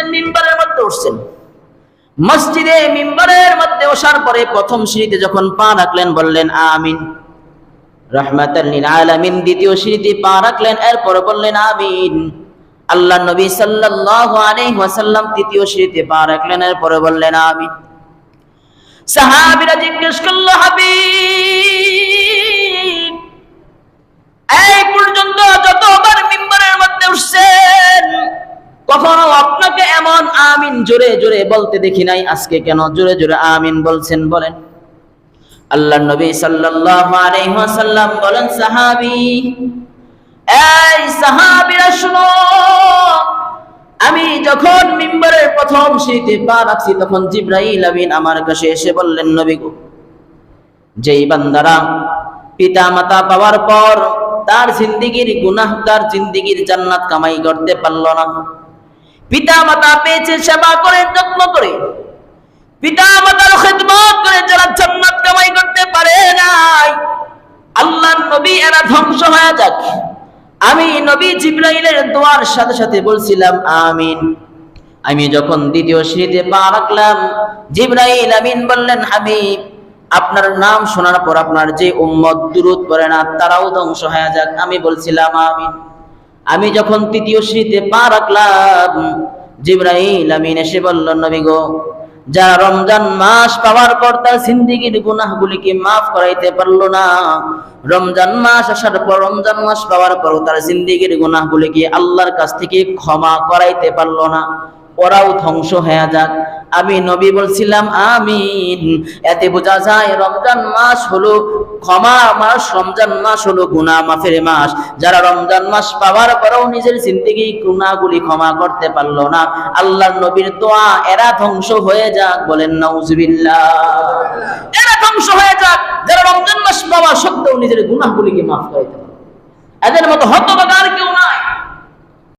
মসজিদের মিম্বারের মধ্যে উঠছেন। মসজিদে মিম্বারের মধ্যে ওঠার পরে প্রথম সিঁড়িতে যখন পা রাখলেন, বললেন, আমিন। আলামিন দ্বিতীয় সিঁড়িতে পা রাখলেন, এরপর বললেন, আমিন। আল্লাহ নবী ওয়াসাল্লাম তৃতীয় সিঁড়িতে পা রাখলেন বললেন, আমিন। জিজ্ঞেস হাবিব আমিন জোরে জোরে বলতে দেখি নাই, আজকে কেন? জোরে জোরে আমিন বলছেন, বলেন। আল্লাহ নবী ওয়াসাল্লাম বলেন, সাহাবী আমি যখন মিম্বরের প্রথম সিঁড়িতে পা রাখছি, তখন জিব্রাইল আমিন আমার কাছে এসে বললেন, নবী গো, যেই বান্দারা পিতা মাতা পাওয়ার পর তার জিন্দিগির গুনাহ তার জিন্দিগির জান্নাত কামাই করতে পারল না। পিতা মাতা পেয়েছে সেবা করে, যত্ন করে। পিতা মাতার খেদমত করে যারা জান্নাত কামাই করতে পারে নাই আল্লাহ নবী এরা ধ্বংস হয়ে যাক। আমি নবী জিব্রাইলের দোয়ার সাথে সাথে বলছিলাম, আমিন। আমি যখন দ্বিতীয় সিঁড়িতে পা রাখলাম, জিব্রাইল আমিন বললেন, হাবিব, আপনার নাম শোনার পর আপনার যে উম্মত দুরুদ পড়ে না, তারাও ধ্বংস হয়ে যাক। আমি বলছিলাম, আমিন। আমি যখন তৃতীয় সিঁড়িতে পা রাখলাম, জিব্রাইল আমিন এসে বলল, নবী গো, যারা রমজান মাস পাওয়ার পর তার জিন্দিগির গুনাহগুলিকে মাফ করাইতে পারল না, রমজান মাস আসার পর, রমজান মাস পাওয়ার পর তার জিন্দিগির গুনাহগুলিকে আল্লাহর কাছ থেকে ক্ষমা করাইতে পারল না। ওরাও ধ্বংস হয়ে যাক। আমি নবী বলছিলাম, আমিন। এতে বোঝা যায় রমজান মাস হলো ক্ষমা মাস, রমজান মাস হলো গুনাহ মাফের মাস। যারা রমজান মাস পাওয়ার পরেও নিজের জিন্দিগি গুনাহগুলি ক্ষমা করতে পারল না, আল্লাহর নবীর দোয়া এরা ধ্বংস হয়ে যাক বলেন নাউজুবিল্লাহ। এরা ধ্বংস হয়ে যাক, যারা রমজান মাস পাওয়া সত্ত্বেও নিজের গুনাহগুলিকে মাফ করে এদের মতো হতবাগা